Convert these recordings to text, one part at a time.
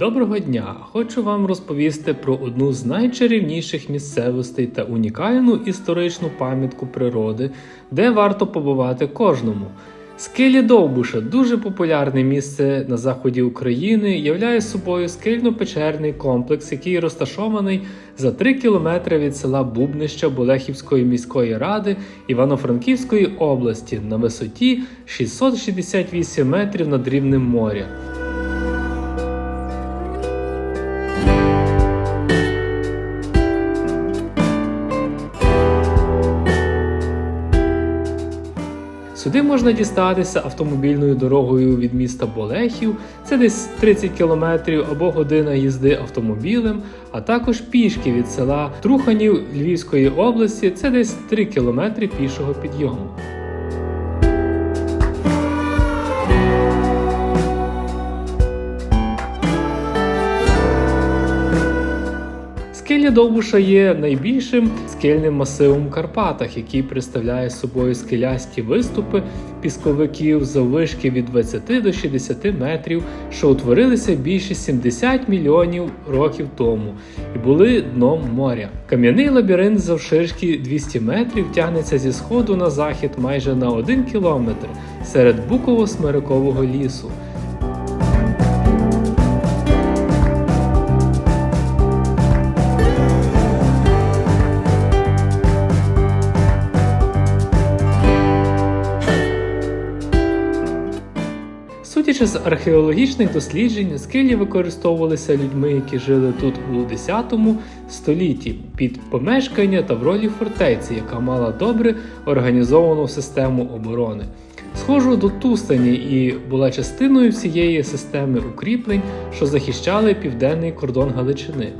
Доброго дня! Хочу вам розповісти про одну з найчарівніших місцевостей та унікальну історичну пам'ятку природи, де варто побувати кожному. Скелі Довбуша дуже популярне місце на заході України, являє собою скельно-печерний комплекс, який розташований за 3 кілометри від села Бубнища Болехівської міської ради Івано-Франківської області на висоті 668 метрів над рівнем моря. Сюди можна дістатися автомобільною дорогою від міста Болехів, це десь 30 кілометрів або година їзди автомобілем, а також пішки від села Труханів Львівської області, це десь 3 кілометри пішого підйому. Скеля Довбуша є найбільшим скельним масивом в Карпатах, який представляє собою скелясті виступи пісковиків заввишки від 20 до 60 метрів, що утворилися більше 70 мільйонів років тому і були дном моря. Кам'яний лабіринт завширшки 200 метрів тягнеться зі сходу на захід майже на 1 кілометр серед буково-смирикового лісу. З археологічних досліджень, скелі використовувалися людьми, які жили тут у 10 столітті під помешкання та в ролі фортеці, яка мала добре організовану систему оборони. Схожу до Тустані і була частиною всієї системи укріплень, що захищали південний кордон Галичини.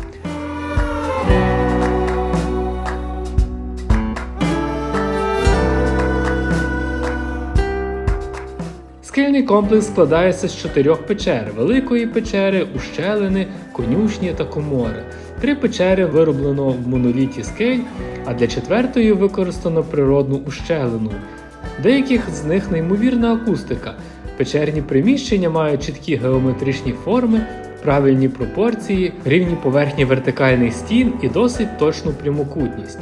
Скельний комплекс складається з чотирьох печер: великої печери, ущелини, конюшні та комори. Три печери вироблено в моноліті скель, а для четвертої використано природну ущелину. Деяких з них неймовірна акустика. Печерні приміщення мають чіткі геометричні форми, правильні пропорції, рівні поверхні вертикальних стін і досить точну прямокутність.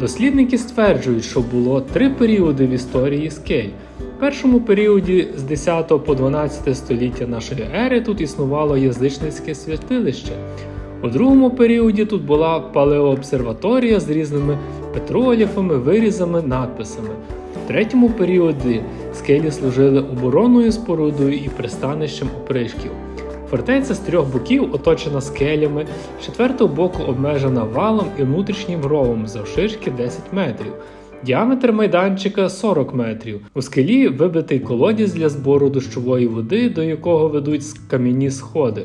Дослідники стверджують, що було три періоди в історії скель. В першому періоді з 10 по 12 століття нашої ери тут існувало язичницьке святилище. У другому періоді тут була палеообсерваторія з різними петроліфами, вирізами, надписами. В третьому періоді скелі служили оборонною спорудою і пристанищем опришків. Фортеця з трьох боків оточена скелями, з четвертого боку обмежена валом і внутрішнім ровом завширшки 10 метрів. Діаметр майданчика 40 метрів. У скелі вибитий колодязь для збору дощової води, до якого ведуть кам'яні сходи.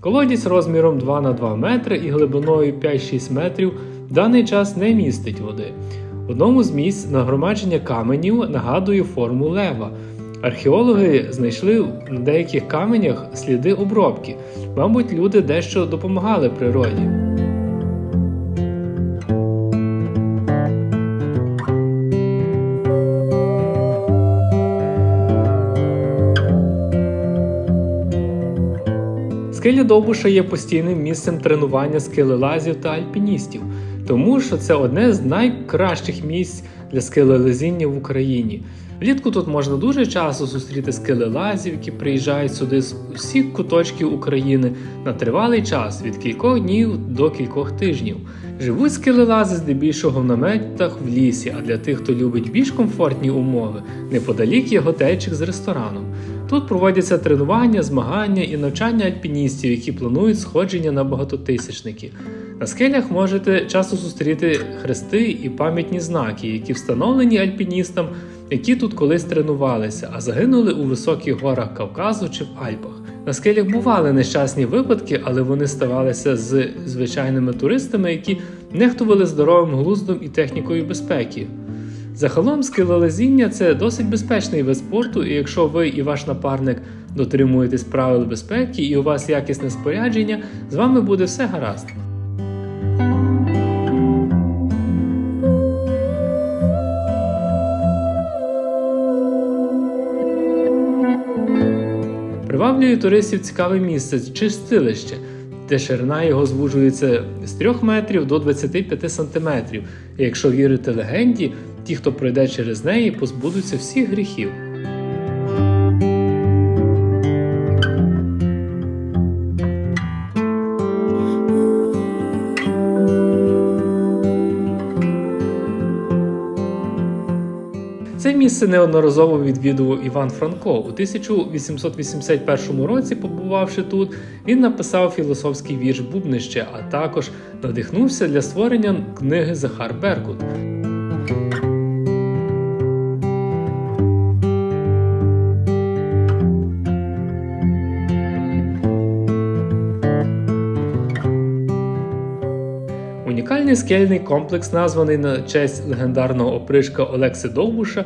Колодязь розміром 2 на 2 метри і глибиною 5-6 метрів в даний час не містить води. В одному з місць нагромадження каменів нагадує форму лева. Археологи знайшли на деяких каменях сліди обробки. Мабуть, люди дещо допомагали природі. Скеля Довбуша є постійним місцем тренування скелелазів та альпіністів, тому що це одне з найкращих місць для скелелазіння в Україні. Влітку тут можна дуже часто зустріти скелелазів, які приїжджають сюди з усіх куточків України на тривалий час від кількох днів до кількох тижнів. Живуть скелелази здебільшого в наметах в лісі, а для тих, хто любить більш комфортні умови, неподалік є готельчик з рестораном. Тут проводяться тренування, змагання і навчання альпіністів, які планують сходження на багатотисячники. На скелях можете часто зустріти хрести і пам'ятні знаки, які встановлені альпіністам, які тут колись тренувалися, а загинули у високих горах Кавказу чи в Альпах. На скелях бували нещасні випадки, але вони ставалися з звичайними туристами, які нехтували здоровим глуздом і технікою безпеки. Загалом скелелезіння це досить безпечний вид спорту, і якщо ви і ваш напарник дотримуєтесь правил безпеки і у вас якісне спорядження, з вами буде все гаразд. Приваблює туристів цікаве місце чистилище, де ширина його звужується з 3 метрів до 25 сантиметрів. І якщо вірити легенді, ті, хто пройде через неї, позбудуться всіх гріхів. Це місце неодноразово відвідував Іван Франко. У 1881 році, побувавши тут, він написав філософський вірш Бубнище, а також надихнувся для створення книги Захар Беркут. Унікальний скельний комплекс, названий на честь легендарного опришка Олекси Довбуша.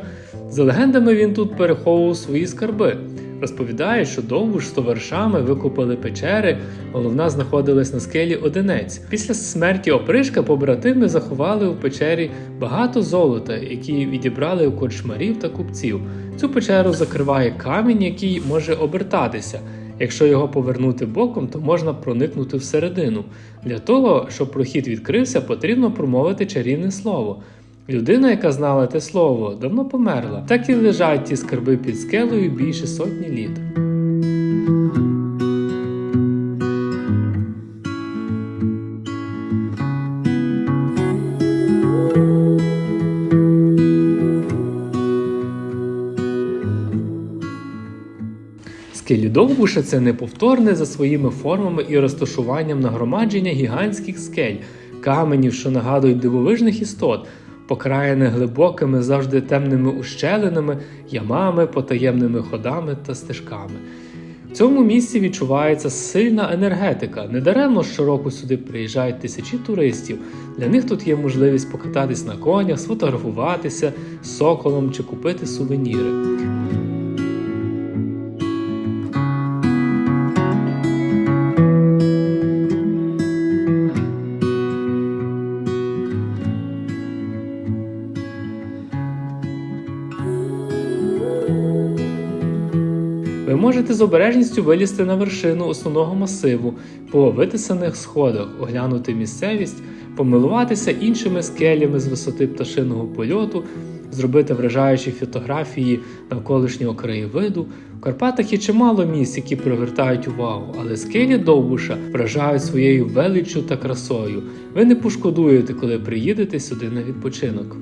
За легендами він тут переховував свої скарби. Розповідає, що Довбуш з товаришами викопали печери, головна знаходилась на скелі Одинець. Після смерті опришка побратими заховали у печері багато золота, які відібрали у корчмарів та купців. Цю печеру закриває камінь, який може обертатися. Якщо його повернути боком, то можна проникнути всередину. Для того, щоб прохід відкрився, потрібно промовити чарівне слово. Людина, яка знала те слово, давно померла. Так і лежать ті скарби під скелею більше сотні літ. Скелі Довбуша це неповторне за своїми формами і розташуванням нагромадження гігантських скель, каменів, що нагадують дивовижних істот, покраєне глибокими, завжди темними ущелинами, ямами, потаємними ходами та стежками. В цьому місці відчувається сильна енергетика. Недаремно щороку сюди приїжджають тисячі туристів. Для них тут є можливість покататись на конях, сфотографуватися соколом чи купити сувеніри. Ви можете з обережністю вилізти на вершину основного масиву по витисаних сходах, оглянути місцевість, помилуватися іншими скелями з висоти пташиного польоту, зробити вражаючі фотографії навколишнього краєвиду. В Карпатах є чимало місць, які привертають увагу, але скелі Довбуша вражають своєю величчю та красою. Ви не пошкодуєте, коли приїдете сюди на відпочинок.